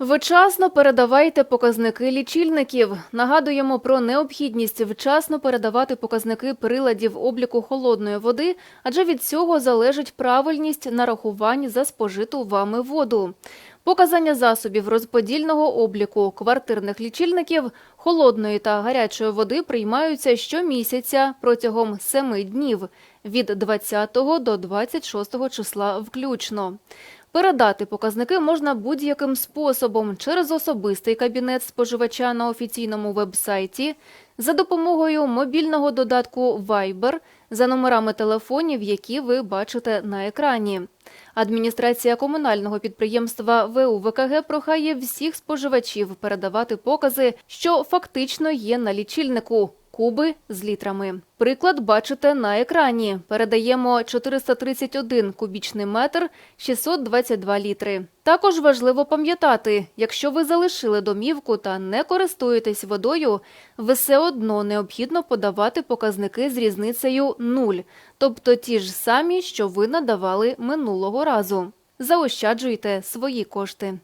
Вчасно передавайте показники лічильників. Нагадуємо про необхідність вчасно передавати показники приладів обліку холодної води, адже від цього залежить правильність нарахувань за спожиту вами воду. Показання засобів розподільного обліку квартирних лічильників холодної та гарячої води приймаються щомісяця протягом 7 днів від 20 до 26 числа включно. Передати показники можна будь-яким способом через особистий кабінет споживача на офіційному вебсайті, за допомогою мобільного додатку Viber, за номерами телефонів, які ви бачите на екрані. Адміністрація комунального підприємства ВУ ВКГ прохає всіх споживачів передавати покази, що фактично є на лічильнику. Куби з літрами. Приклад бачите на екрані. Передаємо 431 кубічний метр, 622 літри. Також важливо пам'ятати, якщо ви залишили домівку та не користуєтесь водою, все одно необхідно подавати показники з різницею 0, тобто ті ж самі, що ви надавали минулого разу. Заощаджуйте свої кошти.